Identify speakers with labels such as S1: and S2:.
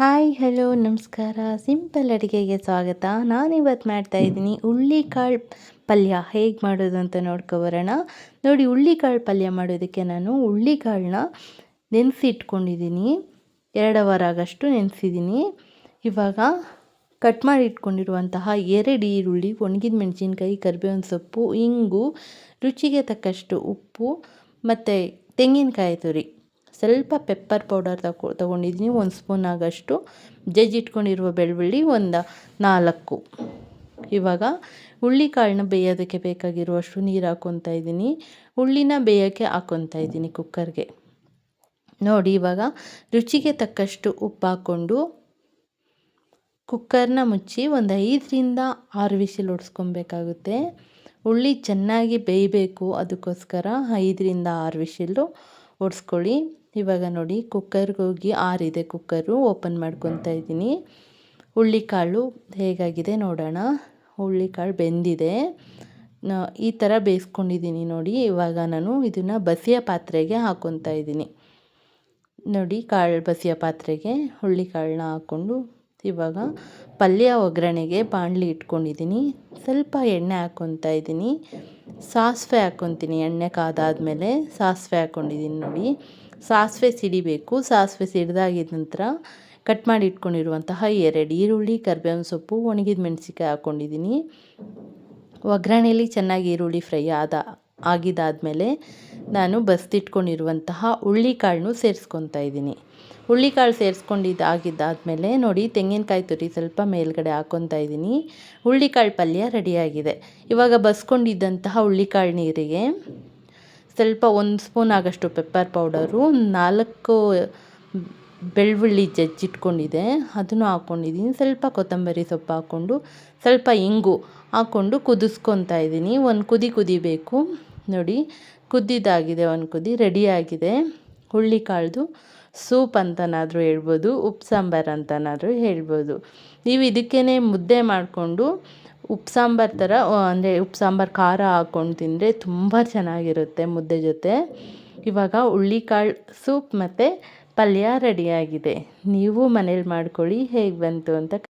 S1: Hi, hello, ನಮಸ್ಕಾರ. Simple ಅಡುಗೆಗೆ ಸ್ವಾಗತ. ನಾನಿವತ್ತು ಮಾಡ್ತಾಯಿದ್ದೀನಿ ಹುಳ್ಳಿಕಾಳು ಪಲ್ಯ. ಹೇಗೆ ಮಾಡೋದು ಅಂತ ನೋಡ್ಕೊಬರೋಣ. ನೋಡಿ, ಹುಳ್ಳಿಕಾಳು ಪಲ್ಯ ಮಾಡೋದಕ್ಕೆ ನಾನು ಹುಳ್ಳಿಕಾಳನ್ನ ನೆನೆಸಿಟ್ಕೊಂಡಿದ್ದೀನಿ. ಎರಡು ವಾರ ಆಗಷ್ಟು ನೆನೆಸಿದ್ದೀನಿ. ಇವಾಗ ಕಟ್ ಮಾಡಿ ಇಟ್ಕೊಂಡಿರುವಂತಹ ಎರಡು ಈರುಳ್ಳಿ, ಒಣಗಿದ ಮೆಣಸಿನ್ಕಾಯಿ, ಕರಿಬೇವಿನ ಸೊಪ್ಪು, ಇಂಗು, ರುಚಿಗೆ ತಕ್ಕಷ್ಟು ಉಪ್ಪು ಮತ್ತು ತೆಂಗಿನಕಾಯಿ ತುರಿ. ಸ್ವಲ್ಪ ಪೆಪ್ಪರ್ ಪೌಡರ್ ತಗೊ ತೊಗೊಂಡಿದ್ದೀನಿ, ಒಂದು ಸ್ಪೂನ್ ಆಗಷ್ಟು. ಜಜ್ಜಿಟ್ಕೊಂಡಿರುವ ಬೆಳ್ಳುಳ್ಳಿ ಒಂದು ನಾಲ್ಕು. ಇವಾಗ ಕಾಳನ್ನ ಬೇಯೋದಕ್ಕೆ ಬೇಕಾಗಿರುವಷ್ಟು ನೀರು ಹಾಕ್ಕೊತಾ ಇದ್ದೀನಿ. ಹುಳ್ಳಿನ ಬೇಯೋಕ್ಕೆ ಹಾಕ್ಕೊತಾ ಇದ್ದೀನಿ ಕುಕ್ಕರ್ಗೆ ನೋಡಿ, ಇವಾಗ ರುಚಿಗೆ ತಕ್ಕಷ್ಟು ಉಪ್ಪು ಹಾಕ್ಕೊಂಡು ಕುಕ್ಕರ್ನ ಮುಚ್ಚಿ ಒಂದು ಐದರಿಂದ ಆರು ವಿಸಿಲ್ ಹೊಡ್ಸ್ಕೊಬೇಕಾಗುತ್ತೆ ಹುಳ್ಳಿ ಚೆನ್ನಾಗಿ ಬೇಯಬೇಕು, ಅದಕ್ಕೋಸ್ಕರ ಐದರಿಂದ ಆರು ವಿಶಿಲ್ಲು ಹೊಡ್ಸ್ಕೊಳ್ಳಿ ಇವಾಗ ನೋಡಿ ಕುಕ್ಕರ್ಗೆ ಹೋಗಿ ಆರಿದೆ ಕುಕ್ಕರು ಓಪನ್ ಮಾಡ್ಕೊತಾ ಇದ್ದೀನಿ. ಹುಳ್ಳಿಕಾಳು ಹೇಗಾಗಿದೆ ನೋಡೋಣ. ಹುಳ್ಳಿಕಾಳು ಬೆಂದಿದೆ. ಈ ಥರ ಬೇಯಿಸ್ಕೊಂಡಿದ್ದೀನಿ ನೋಡಿ. ಇವಾಗ ನಾನು ಇದನ್ನು ಬಸಿಯ ಪಾತ್ರೆಗೆ ಹಾಕ್ಕೊತಾ ಇದ್ದೀನಿ. ನೋಡಿ ಕಾಳು ಬಸಿಯ ಪಾತ್ರೆಗೆ ಹುಳ್ಳಿಕಾಳನ್ನ ಹಾಕ್ಕೊಂಡು ಇವಾಗ ಪಲ್ಯ ಒಗ್ಗರಣೆಗೆ ಬಾಣಲಿ ಇಟ್ಕೊಂಡಿದ್ದೀನಿ. ಸ್ವಲ್ಪ ಎಣ್ಣೆ ಹಾಕ್ಕೊತಾ ಇದ್ದೀನಿ. ಸಾಸಿವೆ ಹಾಕ್ಕೊತೀನಿ ಎಣ್ಣೆ ಕಾದಾದಮೇಲೆ ಸಾಸಿವೆ ಹಾಕ್ಕೊಂಡಿದ್ದೀನಿ ನೋಡಿ. ಸಾಸಿವೆ ಸಿಡಿಬೇಕು. ಸಾಸಿವೆ ಸಿಡಿದಾಗಿದ ನಂತರ ಕಟ್ ಮಾಡಿ ಇಟ್ಕೊಂಡಿರುವಂತಹ ಎರಡು ಈರುಳ್ಳಿ, ಕರಿಬೇವಿನ ಸೊಪ್ಪು, ಒಣಗಿದ ಮೆಣಸಿಕಾಯಿ ಹಾಕ್ಕೊಂಡಿದ್ದೀನಿ ಒಗ್ಗರಣೆಯಲ್ಲಿ ಚೆನ್ನಾಗಿ ಈರುಳ್ಳಿ ಫ್ರೈ ಆದ, ಆಗಿದ್ದಾದಮೇಲೆ ನಾನು ಬಸ್ತಿಟ್ಕೊಂಡಿರುವಂತಹ ಹುಳ್ಳಿಕಾಳನ್ನು ಸೇರಿಸ್ಕೊತಾ ಇದ್ದೀನಿ. ಹುಳ್ಳಿಕಾಳು ಸೇರಿಸ್ಕೊಂಡಿದ್ದು ಆಗಿದ್ದಾದಮೇಲೆ ನೋಡಿ ತೆಂಗಿನಕಾಯಿ ತುರಿ ಸ್ವಲ್ಪ ಮೇಲ್ಗಡೆ ಹಾಕ್ಕೊತಾ ಇದ್ದೀನಿ. ಹುಳ್ಳಿಕಾಳು ಪಲ್ಯ ರೆಡಿಯಾಗಿದೆ. ಇವಾಗ ಬಸ್ಕೊಂಡಿದ್ದಂತಹ ಹುಳ್ಳಿಕಾಳು ನೀರಿಗೆ ಸ್ವಲ್ಪ ಒಂದು ಸ್ಪೂನ್ ಆಗೋಷ್ಟು ಪೆಪ್ಪರ್ ಪೌಡರು, ನಾಲ್ಕು ಬೆಳ್ಳುಳ್ಳಿ ಜಜ್ಜಿಟ್ಕೊಂಡಿದೆ ಅದನ್ನು ಹಾಕ್ಕೊಂಡಿದ್ದೀನಿ ಸ್ವಲ್ಪ ಕೊತ್ತಂಬರಿ ಸೊಪ್ಪು ಹಾಕ್ಕೊಂಡು ಸ್ವಲ್ಪ ಇಂಗು ಹಾಕ್ಕೊಂಡು ಕುದಿಸ್ಕೊತಾ ಇದ್ದೀನಿ. ಒಂದು ಕುದಿ ಕುದಿಬೇಕು ನೋಡಿ, ಕುದ್ದಿದ್ದಾಗಿದೆ ಒಂದು ಕುದಿ ರೆಡಿಯಾಗಿದೆ ಹುಳ್ಳಿಕಾಳ್ದು ಸೂಪ್ ಅಂತನಾದರೂ ಹೇಳ್ಬೋದು, ಉಪ್ಪು ಸಾಂಬಾರು ಅಂತನಾದರೂ ಹೇಳ್ಬೋದು. ನೀವು ಇದಕ್ಕೇ ಮುದ್ದೆ ಮಾಡಿಕೊಂಡು ಉಪ್ಪು ಸಾಂಬಾರು ಥರ ಅಂದರೆ ಉಪ್ಪು ಸಾಂಬಾರು ಖಾರ ಹಾಕ್ಕೊಂಡು ತಿಂದರೆ ತುಂಬ ಚೆನ್ನಾಗಿರುತ್ತೆ ಮುದ್ದೆ ಜೊತೆ. ಇವಾಗ ಹುಳ್ಳಿಕಾಳು ಸೂಪ್ ಮತ್ತು ಪಲ್ಯ ರೆಡಿಯಾಗಿದೆ ನೀವು ಮನೇಲಿ ಮಾಡ್ಕೊಳ್ಳಿ, ಹೇಗೆ ಬಂತು ಅಂತ